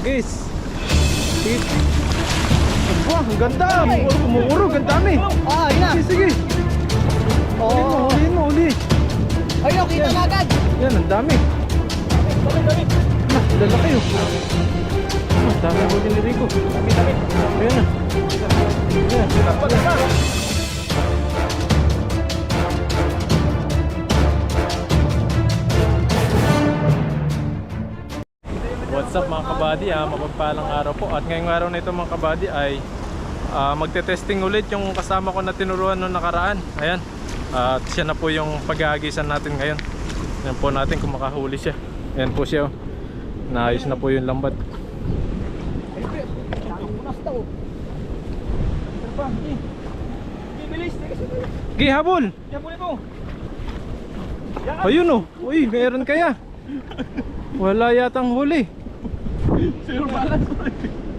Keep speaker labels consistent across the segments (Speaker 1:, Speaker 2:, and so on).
Speaker 1: Guys. Sige. Wah, ang ganda. Umuurog, ang dami.
Speaker 2: Ah, yun na.
Speaker 1: Sige, sige. Uli mo, uli mo, uli.
Speaker 2: Ayun, kita na agad.
Speaker 1: Yan, ang dami. Ah, lalaki oh. Ah, ang dami ang huli ni Rico. Ayan na. Ayan. What's up mga kabady? Ah, mapagpalang araw po. At ngayong araw na ito mga kabady ay ah, magte-testing ulit yung kasama ko na tinuruan noong nakaraan. Ayan. At siya na po yung pag-aagisan natin ngayon. Yan po natin kung makahuli siya. Ayan po siya oh. naayos na po yung lambat. Gi habol ayun oh. Uy meron kaya. Wala yatang huli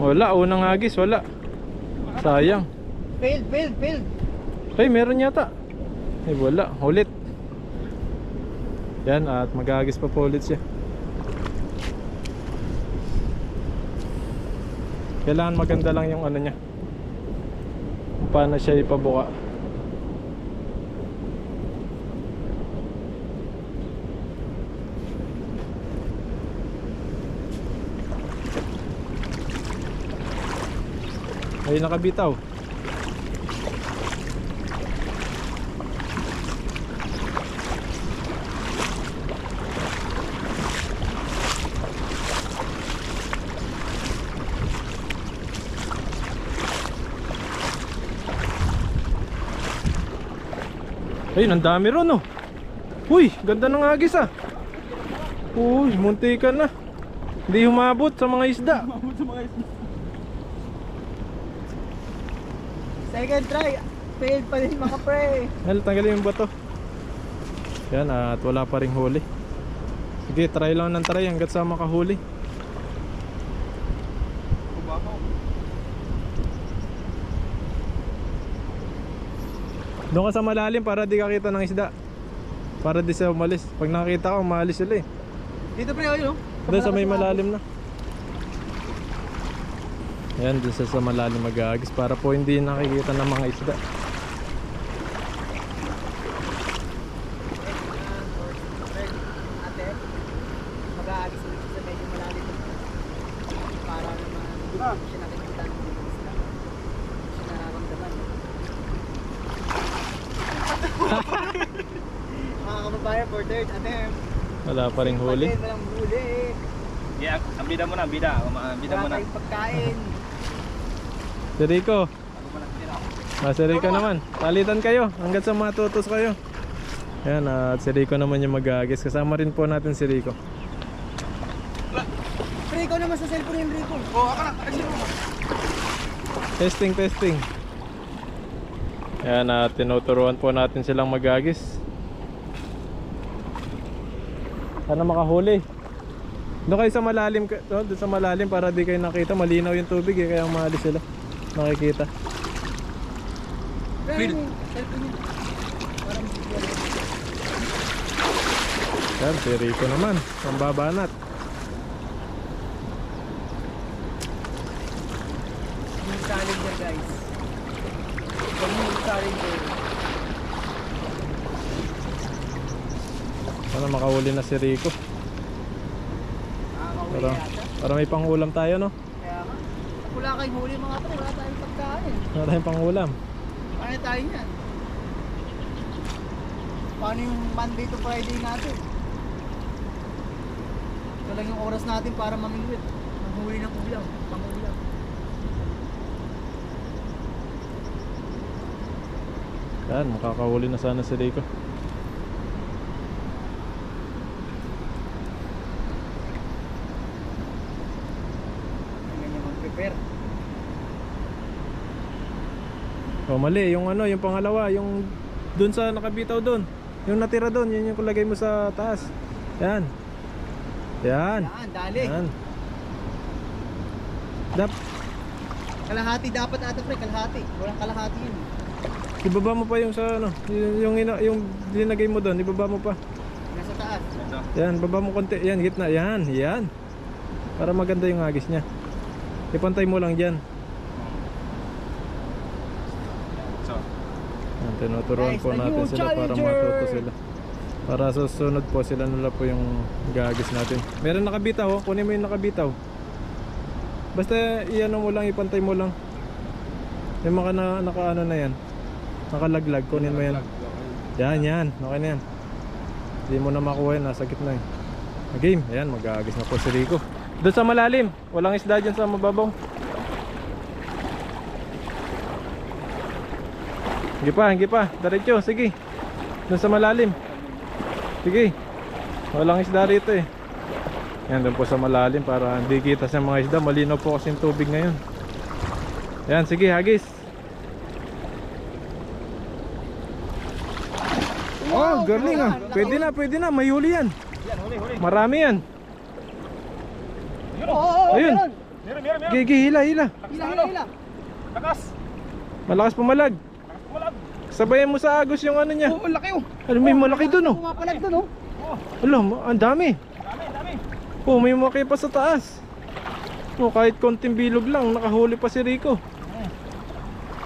Speaker 1: wala unang agis wala. Sayang.
Speaker 2: Failed, failed, failed.
Speaker 1: ay meron yata. Ay wala ulit. Yan at mag-agis pa po ulit siya. Kailangan maganda lang yung ano niya. Paano siya ipabuka ay nakabitaw Ayun, ang dami ron oh. Uy, ganda ng agis ah. Uy, muntikan na. Hindi humabot sa mga isda.
Speaker 2: Second try. Failed pa din mga pre.
Speaker 1: Hal, tanggalin yung bato. Yan, at wala pa ring huli. Sige, try lang ng try hanggat sa makahuli. Doon ka sa malalim para di ka kita ng isda. Para di siya umalis. Pag nakita ka, umalis sila eh.
Speaker 2: Dito pre, ayun. oh.
Speaker 1: Doon sa may malalim na. Ayan, doon sa, sa malalim mag-aagis para po hindi nakikita ng mga isda.
Speaker 2: Mga kababayan, for third attempt.
Speaker 1: Wala pa ring huli.
Speaker 2: Walang.
Speaker 3: Yeah, ang bida mo na, bida. Ang bida mo
Speaker 2: Wala
Speaker 3: na.
Speaker 2: tayong pagkain.
Speaker 1: Si Rico. Ah, si Rico naman. Palitan kayo hanggat sa matutos kayo. Ayan, at si Rico naman yung mag-aagis. Kasama rin po natin si Rico.
Speaker 2: Ikaw naman sa cellphone yung Rico.
Speaker 3: Oh, ako na.
Speaker 1: Testing, testing. Ayan, at tinuturuan po natin silang mag-agis. Sana makahuli. Doon kayo sa malalim, doon sa malalim para di kayo nakita. Malinaw yung tubig eh, kaya umalis sila. Nakikita.
Speaker 2: Bigyan.
Speaker 1: Yan, si Rico naman. Ang babanat.
Speaker 2: Yung challenger guys. Yung challenger.
Speaker 1: Sana makahuli na si Rico. Para, para may pangulam tayo, no?
Speaker 2: Wala kayong huli mga pre, wala tayong pagkain.
Speaker 1: Wala tayong pangulam.
Speaker 2: Paano tayo niyan? Paano yung Monday to Friday natin? Ito lang yung oras natin para mamingwit. Manghuli ng ulam, pangulam.
Speaker 1: Yan, makakahuli na sana si Rico.
Speaker 2: Ganyan yung mag-prepare.
Speaker 1: Oh, mali. Yung ano, yung pangalawa, yung dun sa nakabitaw dun. Yung natira dun, yun yung kulagay mo sa taas. Yan. Yan.
Speaker 2: Yan, dali.
Speaker 1: Yan. Dap,
Speaker 2: Kalahati dapat ata pre, kalahati. Walang kalahati yun.
Speaker 1: ibaba mo pa yung sa ano, yung yung, yung dinagay mo doon, ibaba mo pa.
Speaker 2: Nasa taas.
Speaker 1: Yan, baba mo konti. Yan, gitna. Yan, yan. Para maganda yung hagis niya. Ipantay mo lang dyan.
Speaker 3: So,
Speaker 1: Yan, tinuturuan po natin sila para matuto sila. Para sa susunod po sila nila po yung gagis natin. Meron nakabitaw, oh. kunin mo yung nakabitaw. Basta iano mo lang, ipantay mo lang. Yung mga na, nakaano na yan. Nakalaglag, kunin mo yan. Yan, yan. Okay na yan. Hindi mo na makuha yan, nasa gitna eh. Game, ayan, mag-aagis na po si Rico. Doon sa malalim, walang isda dyan sa mababaw. Hindi pa, hindi pa. Diretso, sige. Doon sa malalim. Sige. Walang isda rito eh. Yan doon po sa malalim para hindi kita sa mga isda. Malinaw po kasi yung tubig ngayon. Yan, sige, hagis. Oh, galing ah. Pwede na, pwede na. May huli yan. Marami yan.
Speaker 3: Oh.
Speaker 1: Ayun.
Speaker 2: meron.
Speaker 3: Meron, meron, meron.
Speaker 1: Gigi, hila, hila.
Speaker 2: Hila, hila, hila.
Speaker 3: Lakas.
Speaker 1: Malakas pumalag. Sabayan mo sa agos yung ano niya.
Speaker 2: Oo, ang laki oh.
Speaker 1: Ano, may malaki dun oh.
Speaker 2: Pumapalag dun oh.
Speaker 3: Oh,
Speaker 1: Alam, ang dami.
Speaker 3: dami, dami.
Speaker 1: Oh, may maki pa sa taas. Oh, kahit konting bilog lang, nakahuli pa si Rico.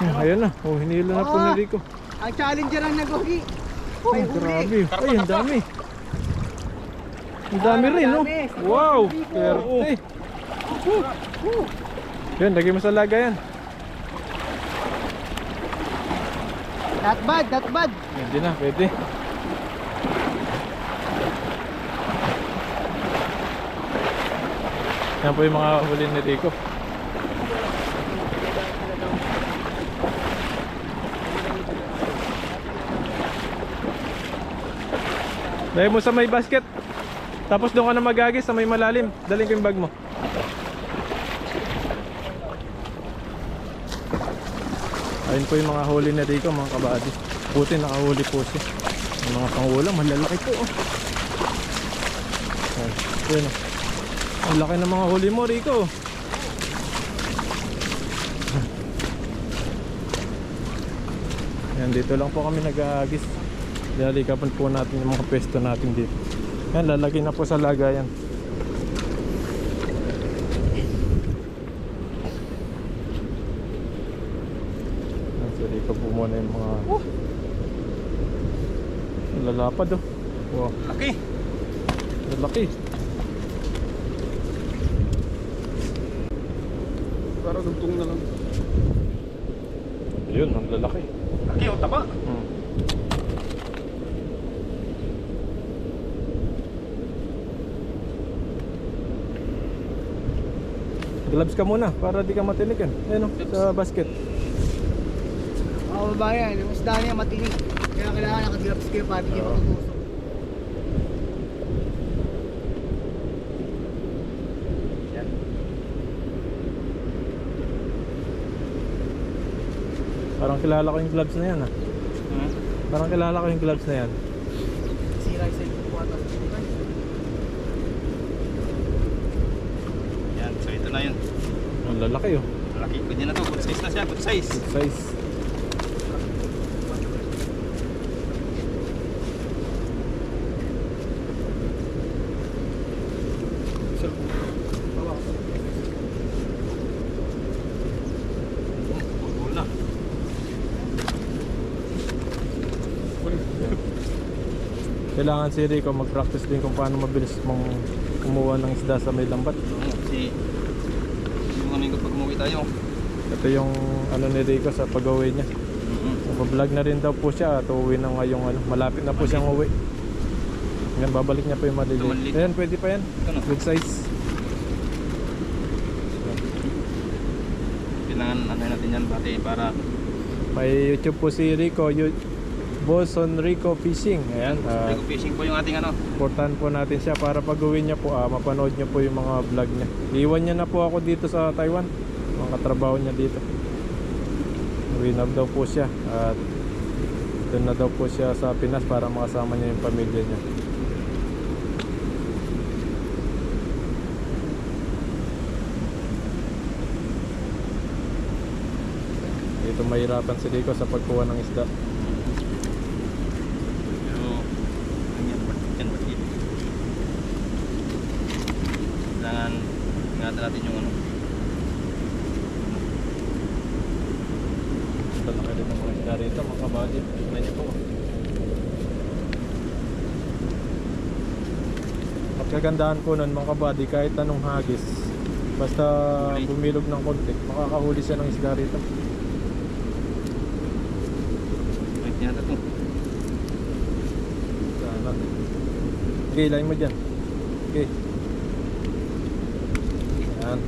Speaker 1: Hmm, ayan na. Oh, hinila na po ni
Speaker 2: Ah.
Speaker 1: Rico.
Speaker 2: Ang challenger ang nag-huli.
Speaker 1: Oh,
Speaker 2: huli.
Speaker 1: grabe. Ay, ang dami. Ang dami
Speaker 2: Ah,
Speaker 1: rin, no?
Speaker 2: dami.
Speaker 1: Wow, perte.
Speaker 2: Woo.
Speaker 1: Yan, lagay mo sa laga
Speaker 2: Not bad, not bad.
Speaker 1: Hindi na, pwede. Yan po yung mga huli ni Rico. Dahil mo sa may basket. Tapos doon ka na magagis sa may malalim. Daling ko yung bag mo. Ayun po yung mga huli ni Rico mga kabady. Buti nakahuli po siya. Yung mga pangulam, malalaki po. Oh. Ayun, yun, oh. Ang laki ng mga huli mo Rico. Yan, dito lang po kami nag-aagis. Lalikapan po natin yung mga pwesto natin dito. Yan, lalagay na po sa lagayan. So Rico po muna yung mga... Lalapad oh. Wow,
Speaker 3: Laki.
Speaker 1: lalaki.
Speaker 3: Para dugtong na lang.
Speaker 1: Ayun, ang lalaki.
Speaker 3: Laki, oh, taba.
Speaker 1: Hmm. Gloves ka muna para di ka matinik yan. Ayun oh, sa basket.
Speaker 2: Mga babayan, yung isda niya matinig. Kaya kailangan naka-gloves kayo para hindi
Speaker 1: Oo.
Speaker 2: matutusok.
Speaker 3: Yan.
Speaker 1: Parang kilala ko yung gloves na yan ah.
Speaker 3: Hmm.
Speaker 1: Parang kilala ko yung gloves na yan.
Speaker 2: Sira yung cellphone ko ata.
Speaker 3: Yan, so ito na yun.
Speaker 1: Ang lalaki oh.
Speaker 3: Laki, pwede na to. Good size na siya, good size.
Speaker 1: Good size. Kailangan si Rico mag-practice din kung paano mabilis mong kumuha ng isda sa may lambat.
Speaker 3: Kasi yung ano yung pag umuwi tayo.
Speaker 1: Ito yung ano ni Rico sa pag-uwi niya. Mag-vlog na rin daw po siya at uuwi na ngayong ano, malapit na po siyang uwi. Yan, babalik niya po yung maliliit. Ayan, pwede pa yan. Good size.
Speaker 3: Kailangan ano natin yan pati para
Speaker 1: May YouTube po si Rico, you, Boson Rico Fishing. Ayan, ah,
Speaker 3: Rico fishing po yung ating ano.
Speaker 1: Supportahan po natin siya para pag uwi niya po, ah, mapanood niyo po yung mga vlog niya. Iwan niya na po ako dito sa Taiwan. Mga katrabaho niya dito. Uwi na daw po siya. At doon na daw po siya sa Pinas para makasama niya yung pamilya niya. Dito mahirapan si Rico sa pagkuha ng isda.
Speaker 3: Pero ano yan, bakit yan, bakit? Kailangan natin yung ano.
Speaker 1: Talaki rin ng rito mga kabady. Tignan niyo po. At kagandahan po nun mga kabady kahit anong hagis. Basta bumilog ng konti, makakahuli siya ng isda rito.
Speaker 3: Wait niya to.
Speaker 1: Sana. Okay, lain mo dyan. Okay. Yan.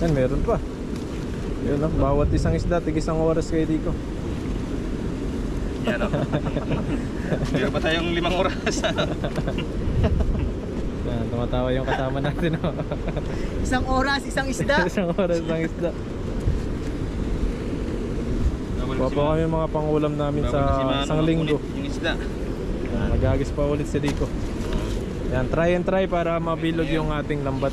Speaker 1: Yan, meron pa. Yun lang, bawat isang isda, tig isang oras kayo dito.
Speaker 3: Yan o. Meron pa tayong limang oras.
Speaker 1: Yan, tumatawa yung kasama natin. Oh.
Speaker 2: Isang oras, isang isda.
Speaker 1: isang oras ng isda. Kuha po kami mga pangulam namin sa isang linggo.
Speaker 3: Yung isda.
Speaker 1: Yan, nagagis pa ulit si Rico. Yan, try and try para mabilog yung ating lambat.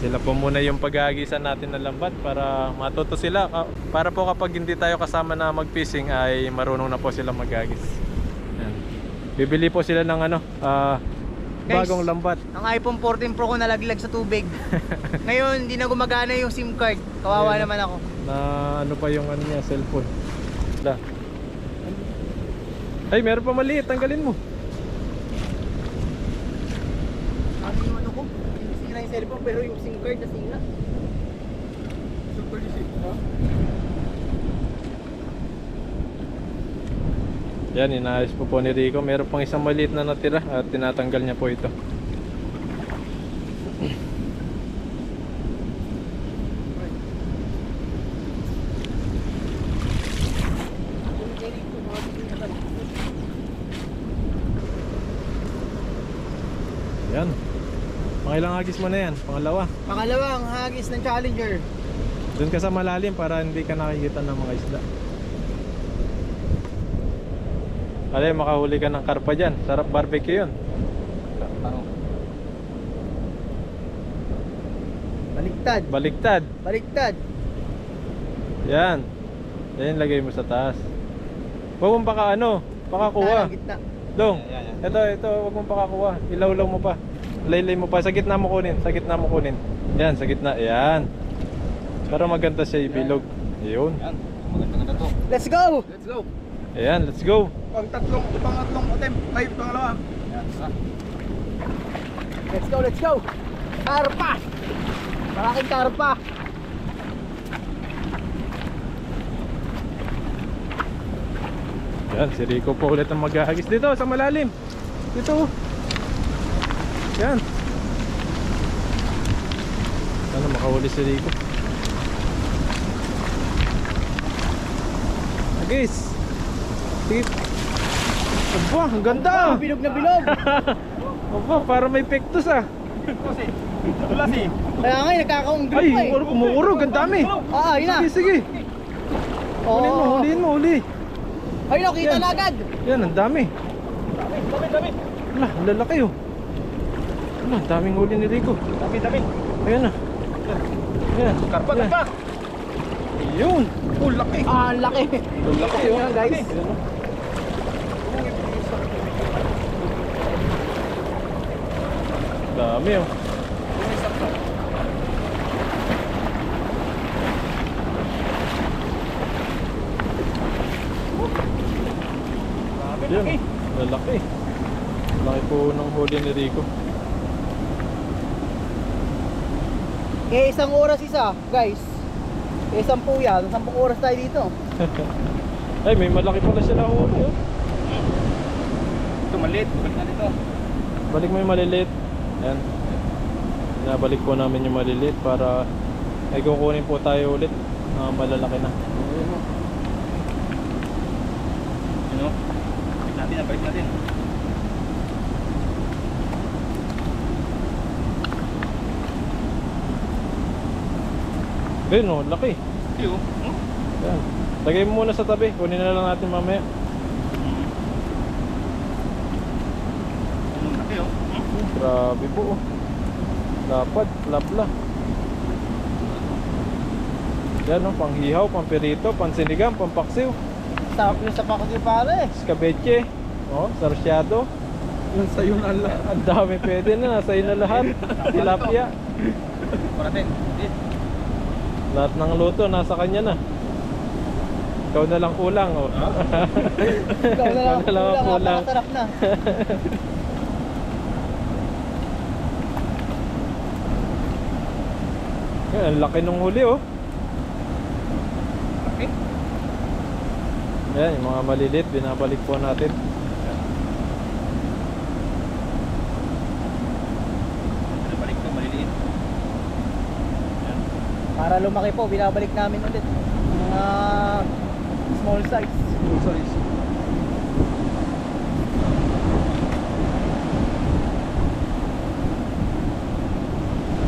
Speaker 1: Sila po muna yung paghahagisan natin ng lambat para matuto sila. Ka- Para po kapag hindi tayo kasama na mag-fishing ay marunong na po sila maghagis. Yan. Bibili po sila ng ano, ah,
Speaker 2: Guys.
Speaker 1: bagong lambat.
Speaker 2: Ang iPhone 14 Pro ko nalaglag sa tubig. Ngayon, hindi na gumagana yung SIM card. Kawawa
Speaker 1: Ayun.
Speaker 2: naman ako.
Speaker 1: na ano pa yung ano niya, cellphone. Da. Ay, meron pa maliit, tanggalin mo.
Speaker 2: Sabi yung ano ko, sira yung cellphone pero yung SIM card nasira. Super SIM
Speaker 1: Yan, inaayos po po ni Rico. Meron pang isang maliit na natira at tinatanggal niya po ito. Yan. Pangilang agis mo na yan? Pangalawa.
Speaker 2: Pangalawang hagis ng Challenger.
Speaker 1: Doon ka sa malalim para hindi ka nakikita ng mga isda. Alay, makahuli ka ng karpa dyan. Sarap barbecue yun.
Speaker 2: Baliktad.
Speaker 1: Baliktad.
Speaker 2: Baliktad.
Speaker 1: Yan. Yan lagay mo sa taas. Huwag mong paka ano, pakakuha.
Speaker 2: Gitna, gitna.
Speaker 1: Dong,
Speaker 3: Yan, yan.
Speaker 1: ito, ito, huwag mong pakakuha. Ilawlaw mo pa. Laylay mo pa. Sa gitna mo kunin. Sa gitna mo kunin. Yan, sa gitna. Yan. Para maganda siya ibilog. Yun.
Speaker 3: Yan. Maganda-ganda to.
Speaker 2: Let's go!
Speaker 3: Let's go.
Speaker 1: Ayan, let's go.
Speaker 4: Pag tatlong, pangatlong attempt, ay pangalawa.
Speaker 3: Yan. ah.
Speaker 2: Let's go, let's go! Karpa! Malaking karpa!
Speaker 1: Yan, si Rico po ulit ang maghahagis dito sa malalim. Dito. Yan. Sana makahuli si Rico. Agis. Sige. Aba, ang ganda.
Speaker 2: Bilog na bilog!
Speaker 1: Aba, para may pektos ah.
Speaker 4: Kasi, tulas eh.
Speaker 2: Kaya nga, nagkakaunggol
Speaker 1: Ay,
Speaker 2: pa eh.
Speaker 1: umurog, umuurog, ang dami.
Speaker 2: Ah, ayun na.
Speaker 1: Sige, sige.
Speaker 2: Oo.
Speaker 1: Huliin mo, huliin mo, huli.
Speaker 2: Ayun na, kita
Speaker 1: Yan.
Speaker 2: na agad.
Speaker 1: Yan, ang dami.
Speaker 4: Dami, dami.
Speaker 1: Wala, ang lalaki oh. Ang daming huli ni Rico.
Speaker 4: Dami, dami.
Speaker 1: Ayan na. Ayan.
Speaker 4: Karpa,
Speaker 1: Ayan.
Speaker 4: karpa.
Speaker 1: Yun.
Speaker 4: Oh, laki.
Speaker 2: Ah, laki.
Speaker 1: Ang laki oh.
Speaker 2: Ayan, guys.
Speaker 1: Ayan, oh. Dami oh. Lalaki. Laki po ng huli ni Rico.
Speaker 2: Eh, isang oras isa, guys. Eh, sampu yan. Sampung oras tayo dito.
Speaker 1: Ay, may malaki pala sila huli oh.
Speaker 4: Ito, maliit. Balik na dito.
Speaker 1: Balik mo yung maliliit. Yan. Nabalik po namin yung maliliit para ay kukunin po tayo ulit. na malalaki na.
Speaker 3: Ano? Balik natin, ah, balik natin.
Speaker 1: Ayun oh, laki.
Speaker 3: Iyo. Hmm?
Speaker 1: Yan. Lagay mo muna sa tabi. Kunin na lang natin mamaya.
Speaker 3: Ano, laki oh. Hmm?
Speaker 1: Grabe po oh. Dapat, lapla. Yan oh, panghihaw, pampirito, pansinigang, pampaksiw.
Speaker 2: Sarap yung sa pakot yung pare.
Speaker 1: Scabeche. Oh, sarsyado.
Speaker 3: Nasa yun ala.
Speaker 1: Ang dami pwede na, nasa na lahat. Tilapia.
Speaker 4: Parating.
Speaker 1: Lahat ng luto nasa kanya na. Ikaw na lang kulang oh.
Speaker 2: Ikaw na lang,
Speaker 1: Ikaw na lang ang
Speaker 2: kulang,
Speaker 1: kulang.
Speaker 2: napakasarap na.
Speaker 1: Yan, ang laki nung huli oh.
Speaker 4: Okay.
Speaker 1: Yan, yung mga malilit, binabalik po natin.
Speaker 4: Ano balik to, maliliit.
Speaker 2: Para lumaki po, binabalik namin ulit. Mga small size.
Speaker 3: Size.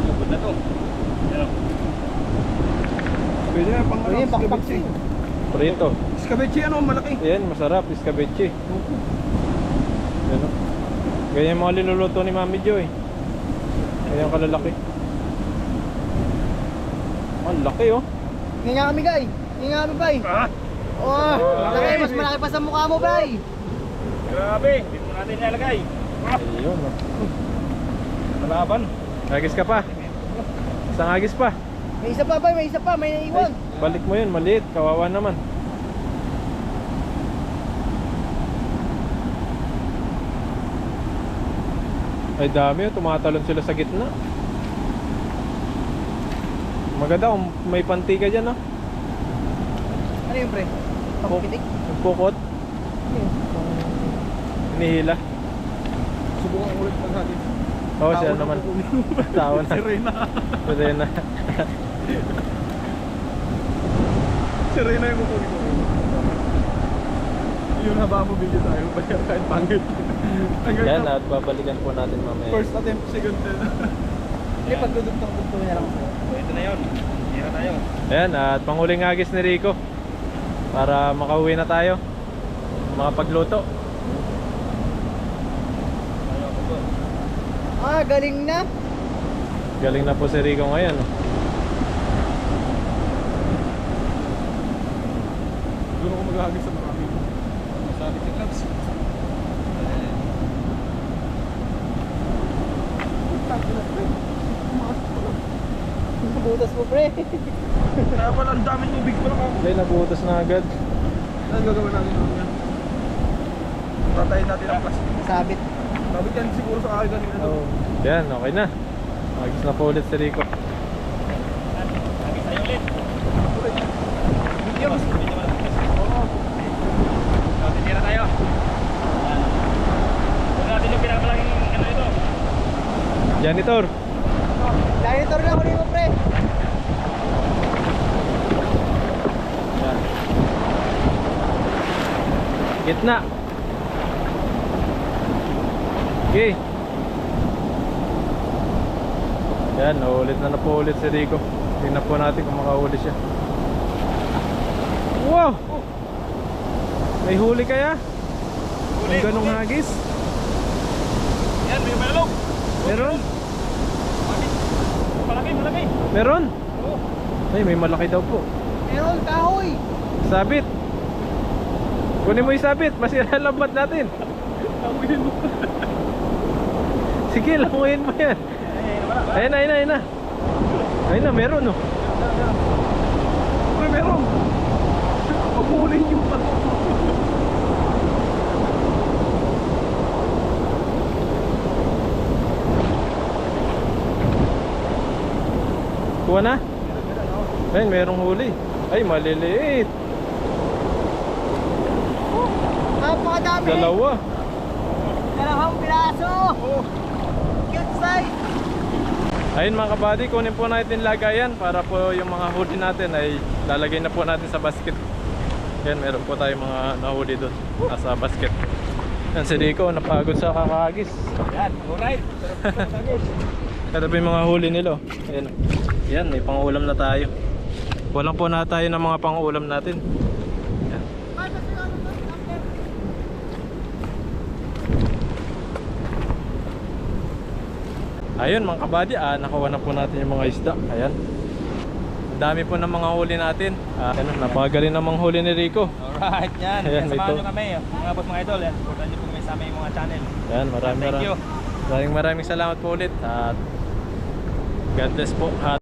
Speaker 4: Lubod na to. Yan.
Speaker 3: Pwede na pang
Speaker 2: Pwede, bakbak
Speaker 3: escabeche.
Speaker 1: Prito.
Speaker 3: Escabeche ano, malaki.
Speaker 1: Yan, masarap, escabeche. Yan oh. Ganyan mga linuluto ni Mami Jo eh. Ganyan kalalaki. Ang laki oh.
Speaker 2: Nga nga kami, guy. Nga nga kami, bay.
Speaker 4: Ah!
Speaker 2: Oh, laki, mas malaki pa sa mukha mo, bay.
Speaker 4: Grabe! Dito natin ilalagay. Ah!
Speaker 1: Ayun oh.
Speaker 4: Malaban.
Speaker 1: Agis ka pa. Isang agis pa.
Speaker 2: May isa pa, bay. May isa pa. May naiwan.
Speaker 1: Balik mo yun, maliit. Kawawa naman. Ay dami oh, tumatalon sila sa gitna. Maganda kung may panti ka dyan, no?
Speaker 2: Ano yun, pre? Pagpitik?
Speaker 1: Pukot, hinihila.
Speaker 3: Subukan ulit maghagis.
Speaker 1: Oo, oh, siya naman. Tao na.
Speaker 3: Si Reyna.
Speaker 1: Si Reyna.
Speaker 3: Si Reyna yung kukunin ko. Yun haba mo video tayo. Kaya kahit pangit.
Speaker 1: Yan, at babalikan po natin mamaya.
Speaker 3: First attempt, second attempt.
Speaker 2: Hindi, pagdudugtong-dugtong na lang.
Speaker 4: So, ito na yun. Hira tayo.
Speaker 1: Ayan, at panguling agis ni Rico. Para makauwi na tayo. Mga pagluto.
Speaker 4: Tayo ako to.
Speaker 2: Ah, galing na.
Speaker 1: Galing na po si Rico ngayon.
Speaker 3: Doon ako maghagis sa marami.
Speaker 2: Butas mo, pre.
Speaker 3: Kaya pala ang daming tubig pala ako.
Speaker 1: Ay, nabutas na agad.
Speaker 3: Ano gagawin natin namin? Tatayin natin ang plastic.
Speaker 2: Sabit.
Speaker 3: Sabit yan siguro sa akin kanina doon.
Speaker 1: Oh. Yan, okay na. Agis na po ulit si Rico.
Speaker 4: Lagi tayo ulit. So, titira tayo. Huwag natin yung pinakamalaking ano ito.
Speaker 1: Janitor.
Speaker 2: Janitor na mo, pre.
Speaker 1: Yan. Gitna. Okay. Yan, naulit na na po ulit si Rico. Tingnan po natin kung makahuli siya. Wow! May huli kaya?
Speaker 4: Huli,
Speaker 1: Ang ganong
Speaker 4: huli.
Speaker 1: hagis?
Speaker 4: Yan, may malalog.
Speaker 1: Meron?
Speaker 4: Malaki, malaki.
Speaker 1: Meron?
Speaker 4: Oo.
Speaker 1: Ay, may malaki daw po.
Speaker 2: Meron, kahoy.
Speaker 1: Sabit. Kunin mo yung sabit, masira lambat natin. Sige, languyin mo yan. Ayun na, ayun na, ayun na. Ayun na, meron oh.
Speaker 3: Uy, meron. Pagpuhulihin yung pag...
Speaker 1: Kuha na? Ayun, merong huli. Ay, maliliit.
Speaker 2: Napakadami.
Speaker 1: Dalawa.
Speaker 2: Dalawang piraso. Cute size.
Speaker 1: Ayun mga kabady, kunin po natin lagayan para po yung mga huli natin ay lalagay na po natin sa basket. Yan, meron po tayong mga nahuli doon nasa basket. Yan si Rico, napagod sa kakagis.
Speaker 4: Yan, alright.
Speaker 1: Ito po yung mga huli nila. oh. Ayan. Yan, may pangulam na tayo. Walang po na tayo ng mga pangulam natin. Yan. Ayun mga kabady, ah, nakuha na po natin yung mga isda. Ayan. Ang dami po ng mga huli natin. Ah, ano, napakagaling namang huli ni Rico.
Speaker 4: Alright, yan.
Speaker 1: Ayan,
Speaker 4: Ayan, Samahan nyo kami. oh. Mga boss mga idol. Yan. Supportan nyo po kami sa aming mga channel.
Speaker 1: Yan, maraming
Speaker 4: Thank you.
Speaker 1: maraming, maraming maraming salamat po ulit. At God bless po. At